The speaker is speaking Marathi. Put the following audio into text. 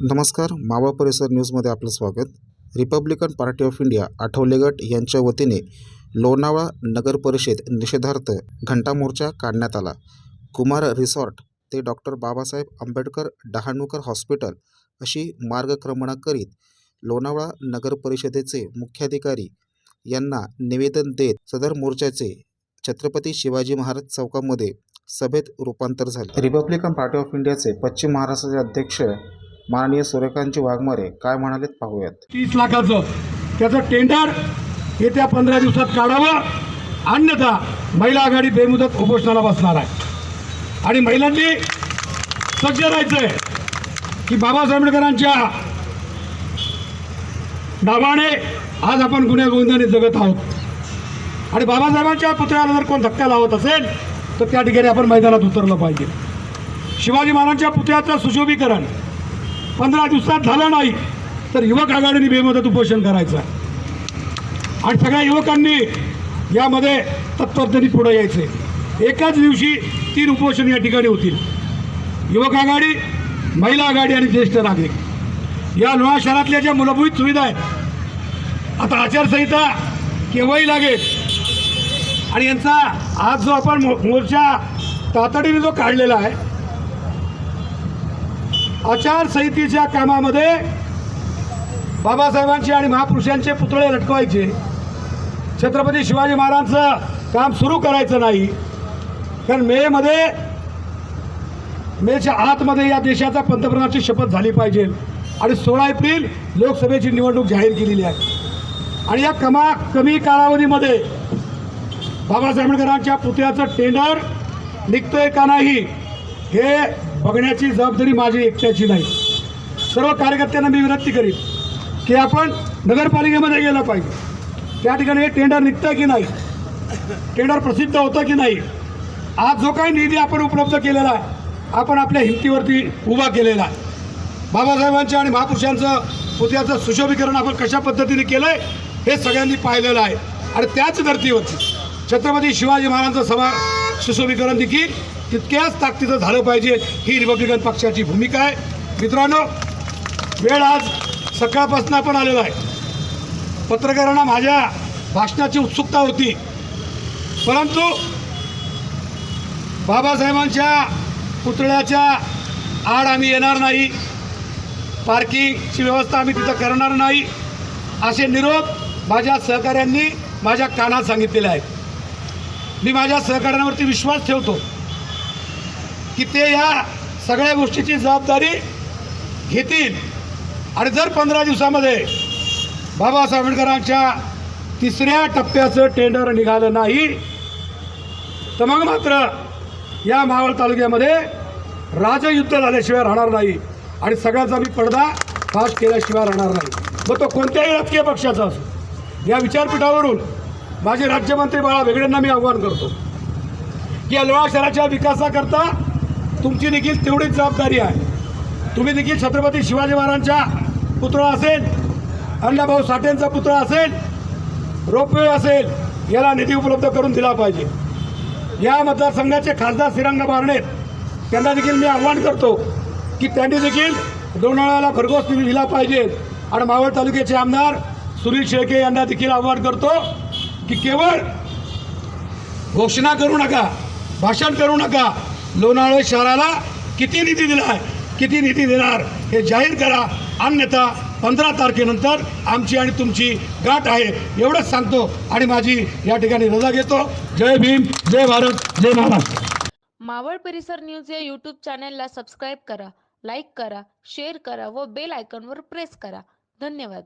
नमस्कार मावळ परिसर न्यूजमध्ये आपलं स्वागत. Republican party of India Athawale गट यांच्या वतीने लोणावळा नगर परिषद निषेधार्थ घंटा मोर्चा काढण्यात आला. कुमार रिसॉर्ट ते डॉक्टर बाबासाहेब आंबेडकर डहाणूकर हॉस्पिटल अशी मार्गक्रमणा करीत लोणावळा नगर परिषदेचे मुख्याधिकारी यांना निवेदन देत सदर मोर्चाचे छत्रपती शिवाजी महाराज चौकामध्ये सभेत रूपांतर झाले. रिपब्लिकन पार्टी ऑफ इंडियाचे पश्चिम महाराष्ट्राचे अध्यक्ष माननीय सूर्यकांतजी वाघमारे काय म्हणालेत पाहूयात. तीस लाखाचं. त्याचं टेंडर येत्या पंधरा दिवसात काढावं. अन्यथा महिला आघाडी बेमुदत उपोषणाला बसणार आहे. आणि महिलांनी सज्ज राहायचं आहे की बाबासाहेब आंबेडकरांच्या नावाने आज आपण गुन्ह्या गोविंदाने जगत आहोत. आणि बाबासाहेबांच्या पुतळ्याला जर कोण धक्का लावत असेल तर त्या ठिकाणी आपण मैदानात उतरलं पाहिजे. शिवाजी महाराजांच्या पुतळ्याचं सुशोभीकरण पंधरा दिवसात झाला नाही तर युवक आघाडीने बेमुदत उपोषण करायचं. आणि सगळ्या युवकांनी यामध्ये तत्परतेने पुढे यायचे. एकाच दिवशी तीन उपोषण या ठिकाणी होतील. युवक आघाडी महिला आघाडी आणि ज्येष्ठ नागरिक. या लोहा शहरातल्या ज्या मूलभूत सुविधा आहेत आता आचारसंहिता केव्हाही लागेल. आणि यांचा आज जो आपण मो मोर्चा तातडीने जो काढलेला आहे आचारसंहितेच्या कामामध्ये बाबासाहेबांचे आणि महापुरुषांचे पुतळे लटकवायचे. छत्रपती शिवाजी महाराजांचं काम सुरू करायचं नाही. कारण मेमध्ये मेच्या आतमध्ये या देशाचा पंतप्रधानाची शपथ झाली पाहिजे. आणि सोळा एप्रिल लोकसभेची निवडणूक जाहीर केलेली आहे. आणि या कमा कमी कालावधीमध्ये बाबासाहेब आंबेडकरांच्या पुतळ्याचं टेंडर निघतंय का नाही हे बघण्याची जबाबदारी माझी एकट्याची नाही. सर्व कार्यकर्त्यांना मी विनंती करीन की आपण नगरपालिकेमध्ये गेलं पाहिजे. त्या ठिकाणी हे टेंडर निघतं की नाही? टेंडर प्रसिद्ध होतं की नाही? आज जो काही निधी आपण उपलब्ध केलेला आहे आपण आपल्या हिमतीवरती उभा केलेला आहे. बाबासाहेबांच्या आणि महापुरुषांचं पुतळ्याचं सुशोभीकरण आपण कशा पद्धतीने केलं आहे हे सगळ्यांनी पाहिलेलं आहे. आणि त्याच धर्तीवरती छत्रपती शिवाजी महाराजांचं सभा सुशोभीकरण देखील तितक्याच ताकदीचं झालं पाहिजे ही रिपब्लिकन पक्षाची भूमिका आहे. मित्रांनो वेळ आज सकाळपासून आपण आलेलो आहे. पत्रकारांना माझ्या भाषणाची उत्सुकता होती. परंतु बाबासाहेबांच्या पुतळ्याच्या आड आम्ही येणार नाही. पार्किंगची व्यवस्था आम्ही तिथं करणार नाही. असे निरोप माझ्या सहकाऱ्यांनी माझ्या कानात सांगितलेले आहेत. मी माझ्या सहकाऱ्यांवरती विश्वास ठेवतो. की ते या सगळ्या गोष्टीची जबाबदारी घेतील. आणि जर पंधरा दिवसामध्ये बाबासाहेब आंबेडकरांच्या तिसऱ्या टप्प्याचं टेंडर निघालं नाही तर मग मात्र या मावळ तालुक्यामध्ये राजयुद्ध झाल्याशिवाय राहणार नाही आणि सगळ्याचा मी पडदा पास केल्याशिवाय राहणार नाही. मग तो कोणत्याही राजकीय पक्षाचा असो या विचारपीठावरून माझे राज्यमंत्री बाळा वेगळ्यांना मी आव्हान करतो की या लोळा शहराच्या विकासाकरता तुमची देखील तेवढीच जबाबदारी आहे. तुम्ही देखील छत्रपती शिवाजी महाराजांचा पुत्र असेल अण्णाभाऊ साठेंचा पुत्र असेल रोपवे असेल याला निधी उपलब्ध करून दिला पाहिजे. या मतदारसंघाचे खासदार श्रीरंग बारणे त्यांना देखील मी आव्हान करतो की त्यांनी देखील लोणावळ्याला भरघोस निधी दिला पाहिजे. आणि मावळ तालुक्याचे आमदार सुनील शेळके यांना देखील आव्हान करतो की केवळ घोषणा करू नका भाषण करू नका लोणावळे शहराला किती निधी दिला आहे? किती निधी देणार? हे जाहीर करा. अन्यथा पंधरा तारखेनंतर आमची आणि तुमची गाठ आहे. एवढंच सांगतो आणि माझी या ठिकाणी रजा घेतो. जय भीम जय भारत जय महाराष्ट्र. मावळ परिसर न्यूज या यूट्यूब चॅनेलला सबस्क्राईब करा लाईक करा शेअर करा व बेल आयकॉनवर प्रेस करा. धन्यवाद.